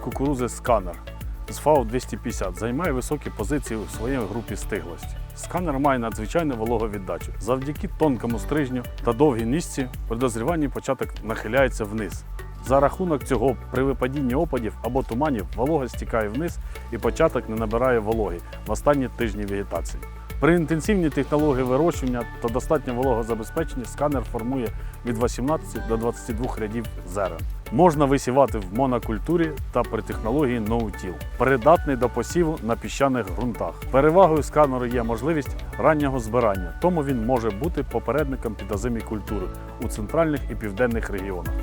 кукурузи сканер з FAO-250 займає високі позиції у своїй групі стиглості. Сканер має надзвичайну вологовіддачу. Завдяки тонкому стрижню та довгій нісці при дозріванні початок нахиляється вниз. За рахунок цього при випадінні опадів або туманів волога стікає вниз і початок не набирає вологи в останні тижні вегетації. При інтенсивній технології вирощування та достатньо вологозабезпеченні сканер формує від 18 до 22 рядів зерен. Можна висівати в монокультурі та при технології ноутіл, придатний до посіву на піщаних ґрунтах. Перевагою сканеру є можливість раннього збирання, тому він може бути попередником підозимій культури у центральних і південних регіонах.